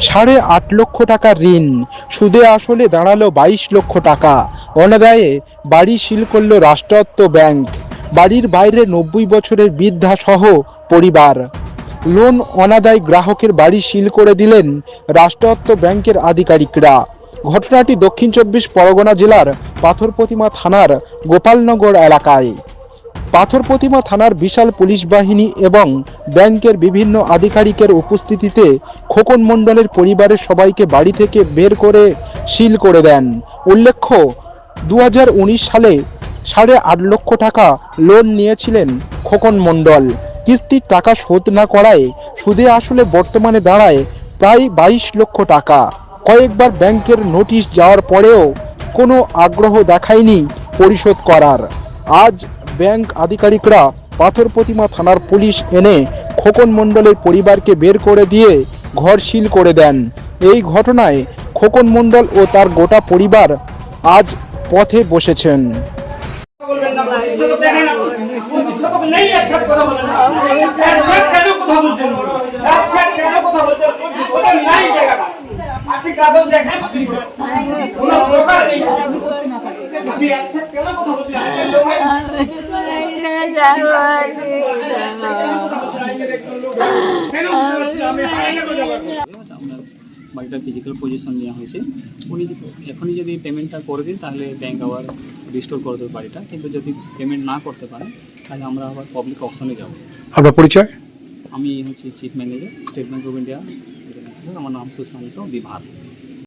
সাড়ে আট লক্ষ টাকা ঋণ। সুদে আসলে দাঁড়াল বাইশ লক্ষ টাকা। অনাদায়ে বাড়ি সিল করল রাষ্ট্রায়ত্ত ব্যাংক। বাড়ির বাইরে নব্বই বছরের বৃদ্ধা সহ পরিবার। লোন অনাদায় গ্রাহকের বাড়ি সিল করে দিলেন রাষ্ট্রায়ত্ত ব্যাংকের আধিকারিকরা। ঘটনাটি দক্ষিণ চব্বিশ পরগনা জেলার পাথর প্রতিমা থানার গোপালনগর এলাকায়। পাথর প্রতিমা থানার বিশাল পুলিশ বাহিনী এবং ব্যাংকের বিভিন্ন আধিকারিকের উপস্থিতিতে খোকন মণ্ডলের পরিবারের সবাইকে বাড়ি থেকে বের করে সিল করে দেন। উল্লেখ্য দু হাজার উনিশ সালে সাড়ে আট লক্ষ টাকা লোন নিয়েছিলেন খোকন মণ্ডল। কিস্তির টাকা শোধ না করায় সুদে আসলে বর্তমানে দাঁড়ায় প্রায় বাইশ লক্ষ টাকা। কয়েকবার ব্যাংকের নোটিশ যাওয়ার পরেও কোনো আগ্রহ দেখায়নি পরিশোধ করার। আজ ব্যাংক আধিকারিকরা পাথর প্রতিমা থানার পুলিশ এনে খোকন মণ্ডলের পরিবারকে বের করে দিয়ে ঘর সিল করে দেন। এই ঘটনায় খোকন মণ্ডল ও তার গোটা পরিবার আজ পথে বসেছেন। আপনি কাগজ দেখেন কোনো প্রকার নেই আপনি একসাথ কেন কথা বলছেন আপনি লোক হয় কেন আমি হারিয়ে যাব আপনার বাড়িটা ফিজিক্যাল পজিশন নেওয়া হয়েছে। উনি এখনই যদি পেমেন্টটা করে দিন তাহলে ব্যাঙ্ক আবার রিস্টোর করে দেবে বাড়িটা। কিন্তু যদি পেমেন্ট না করতে পারেন তাহলে আমরা আবার পাবলিক অপশনে যাব। আপনার পরিচয়? আমি হচ্ছি chief manager State Bank of India আমার নাম সুশান্ত বিভাগ।